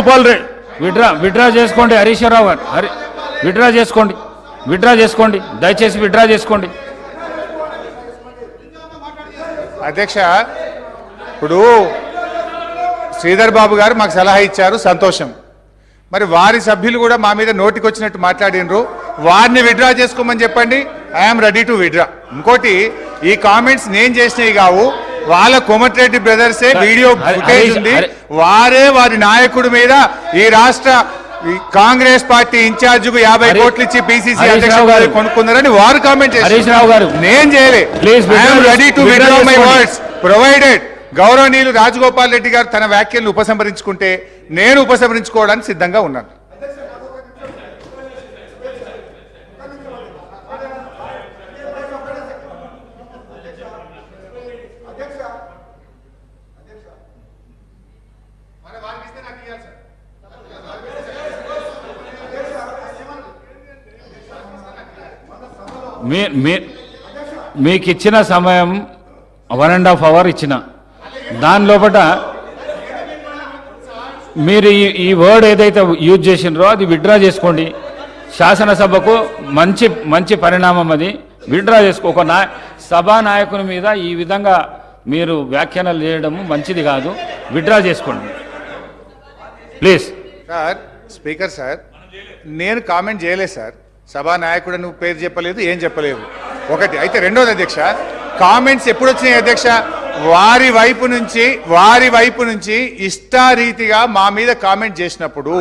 Rajagopal Reddy withdraw withdraw చేసుకోండి హరీశ్వరరావు గారు. Hari withdraw చేసుకోండి విడ్రా చేసుకోండి దయచేసి విడ్రా చేసుకోండి. అధ్యక్ష ఇప్పుడు శ్రీధర్ బాబు గారు మాకు సలహా ఇచ్చారు సంతోషం. మరి వారి సభ్యులు కూడా మా మీద నోటికొచ్చినట్టు మాట్లాడినరు. వారిని విడ్రా చేసుకోమని చెప్పండి. ఐఎమ్ రెడీ టు విడ్రా ఇంకోటి ఈ కామెంట్స్ నేను చేసినవి కావు. వాళ్ళ కోమటిరెడ్డి బ్రదర్సే వీడియో ఫుటేజ్ ఉంది వారే వారి నాయకుడి మీద ఈ రాష్ట్ర కాంగ్రెస్ పార్టీ ఇన్ఛార్జ్కు యాభై కోట్లు ఇచ్చి పిసిసి హరీష్ అధ్యక్షుడు గారు. కొనుక్కున్నారని వారు కామెంట్ గారు. నేను చేయలే Please withdraw ఐఎమ్ చేసు- ready to withdraw withdraw my. Words provided గౌరవనీయులు రాజగోపాల్ రెడ్డి గారు తన వ్యాఖ్యలను ఉపసంహరించుకుంటే నేను ఉపసంహరించుకోవడానికి సిద్ధంగా ఉన్నాను మీ మీ మీకు ఇచ్చిన సమయం వన్ అండ్ హాఫ్ అవర్ ఇచ్చిన. దాని లోపల మీరు ఈ ఈ వర్డ్ ఏదైతే యూజ్ చేసినారో అది విత్డ్రా చేసుకోండి. శాసనసభకు మంచి మంచి పరిణామం అది. విత్డ్రా చేసుకో ఒక నా సభా నాయకుని మీద ఈ విధంగా మీరు వ్యాఖ్యానాలు చేయడం మంచిది కాదు. విత్డ్రా చేసుకోండి. ప్లీజ్ సార్ స్పీకర్ సార్ నేను కామెంట్ చేయలేదు సార్ సభా నాయకుడు నువ్వు పేరు చెప్పలేదు ఏం చెప్పలేదు. ఒకటి అయితే రెండోది అధ్యక్ష కామెంట్స్ ఎప్పుడు వచ్చినాయి అధ్యక్ష? వారి వైపు నుంచి వారి వైపు నుంచి ఇష్టారీతిగా మా మీద కామెంట్ చేసినప్పుడు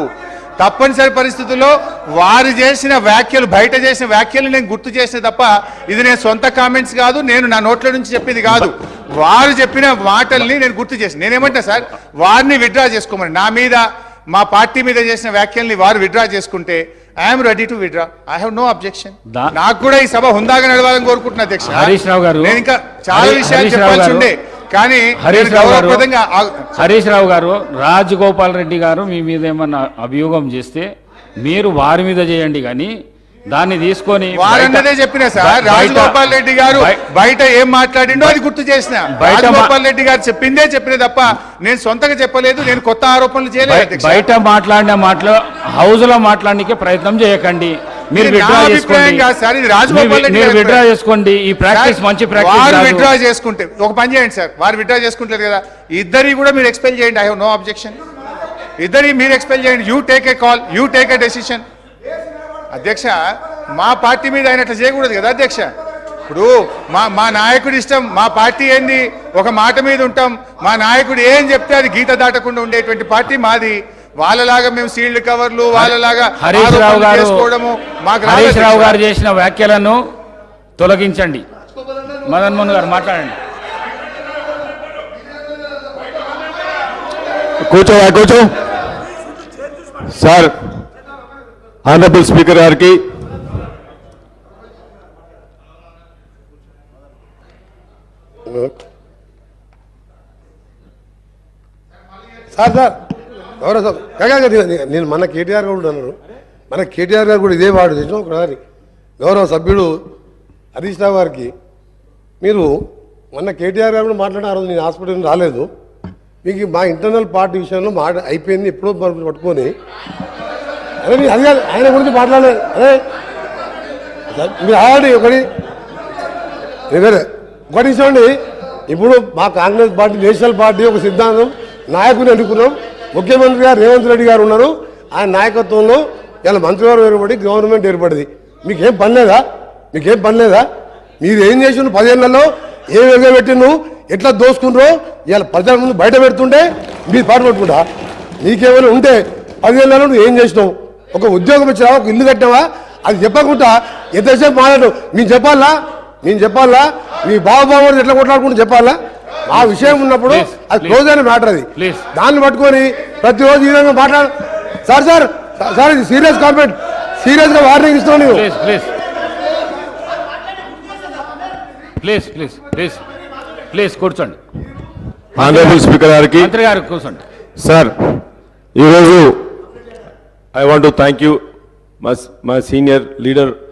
తప్పనిసరి పరిస్థితుల్లో వారు చేసిన వ్యాఖ్యలు బయట చేసిన వ్యాఖ్యలు నేను గుర్తు చేసిన తప్ప ఇది నేను సొంత కామెంట్స్ కాదు నేను నా నోట్ల నుంచి చెప్పింది కాదు. వారు చెప్పిన మాటల్ని నేను గుర్తు చేసిన నేనేమంటా సార్ వారిని విడ్డ్రా చేసుకోమని నా మీద మా పార్టీ మీద చేసిన వ్యాఖ్యల్ని వారు విడ్డ్రా చేసుకుంటే I'm ready to withdraw I have no objection నాకు కూడా ఈ సభ హుందాగా నడవాలని కోరుకుంటున్నా అధ్యక్ష హరీష్ రావు గారు. నేను ఇంకా చాలా విషయాలు చెప్పాల్సి. ఉండే కానీ హరీష్ రావు గారు. హరీష్ రావు గారు రాజగోపాల్ రెడ్డి గారు మీ మీద ఏమన్నా అభియోగం చేస్తే మీరు వారి మీద చేయండి కానీ దాన్ని తీసుకొని వారన్నదే చెప్పిన సార్. రాజగోపాల్ రెడ్డి గారు బయ- బయట ఏం మాట్లాడిండో అది గుర్తు చేసిన. రాజగోపాల్ రెడ్డి గారు చెప్పిందే చెప్పిన తప్ప నేను సొంతగా చెప్పలేదు నేను కొత్త ఆరోపణలు చేయలేదు. బయట మాట్లాడిన మాటలు హౌస్లో మాట్లాడడానికి ప్రయత్నం చేయకండి. మీరు విడ్రా చేసుకోండి. మీరు- విడ్రా. చేసుకోండి. ఈ ప్రాక్టీస్ మంచి వారు ప్రాక్టీస్ విత్డ్రా కాదు. చేసుకుంటే ఒక పని చేయండి సార్ వారు విత్డ్రా చేసుకుంటారు కదా. ఇద్దరి కూడా మీరు ఎక్స్పెల్ చేయండి. ఐ హావ్ నో అబ్జెక్షన్ ఇద్దరి మీరు ఎక్స్పెల్ చేయండి. You take a call you take a decision అధ్యక్ష మా పార్టీ మీద ఆయన అట్లా చేయకూడదు కదా అధ్యక్ష? ఇప్పుడు మా మా నాయకుడి ఇష్టం మా పార్టీ ఏంది? ఒక మాట మీద ఉంటాం. మా నాయకుడు ఏం చెప్తే అది గీత దాటకుండా ఉండేటువంటి పార్టీ మాది. వాళ్ళలాగా మేము సీల్డ్ కవర్లు వాళ్ళలాగా హరీష్ రావు గారు చేసుకోవడము మాకు రాదు హరీష్ రావు. గారు చేసిన వ్యాఖ్యలను తొలగించండి. మదన్ మోహన్ గారు మాట్లాడండి. కూర్చో కూర్చో. సార్ ఆనరబుల్ స్పీకర్ గారికి సార్ సార్. ఎవరో సార్? కాకా నేను- నేను మన కేటీఆర్ గారు కూడా అన్నారు మన కేటీఆర్ గారు కూడా ఇదే వాడు చేసిన ఒకసారి. గౌరవ సభ్యుడు హరీష్ రావు గారికి. మీరు మొన్న కేటీఆర్ గారు కూడా మాట్లాడిన నేను హాస్పిటల్ రాలేదు. మీకు మా ఇంటర్నల్ పార్టీ విషయంలో మాట అయిపోయింది ఎప్పుడో పట్టుకొని. అదే మీరు అది కాదు ఆయన గురించి మాట్లాడలేదు. అదే మీరు ఆల్రెడీ ఒకటి. ఒకటి చూడండి ఇప్పుడు మా కాంగ్రెస్ పార్టీ నేషనల్ పార్టీ ఒక సిద్ధాంతం నాయకుని ఎన్నుకున్నాం ముఖ్యమంత్రి గారు రేవంత్ రెడ్డి గారు ఉన్నారు. ఆయన నాయకత్వంలో ఇలా మంత్రివారు ఏర్పడి గవర్నమెంట్ ఏర్పడింది. మీకేం పని లేదా? మీకేం పని లేదా? మీరు ఏం చేసిండ్రు పదేళ్ళలో ఏ విధంగా పెట్టిండ్రు? ఎట్లా దోసుకుండ్రో? ఇలా ప్రజల ముందు బయట పెడుతుంటే మీరు పాటు పట్టుకుంటా నీకేమైనా ఉంటే పదేళ్ళలో నువ్వు ఏం చేసినావు? ఒక ఉద్యోగం ఇచ్చినావా ఒక ఇల్లు కట్టావా? అది చెప్పకుండా ఎంతసేపు మాట్లాడు? మేము చెప్పాలా? మేము చెప్పాలా? మీ బాబు ఎట్లా కొట్లాడుకుంటూ చెప్పాలా? ఆ విషయం ఉన్నప్పుడు అది. క్లోజ్ అయిన మ్యాటర్ అది. దాన్ని పట్టుకొని ప్రతిరోజు ఈ విధంగా మాట్లాడు. సార్ సార్ సార్ ఇది సీరియస్ కాన్ఫిడెంట్ సీరియస్గా వార్నింగ్ ఇస్తావు నువ్వు ప్లీజ్ ప్లీజ్ ప్లీజ్ ప్లీజ్ కూర్చోండి. ఆనరబుల్ స్పీకర్ గారికి మంత్రి గారు కూర్చోండి. సార్ ఈరోజు I want to thank you, my, my senior leader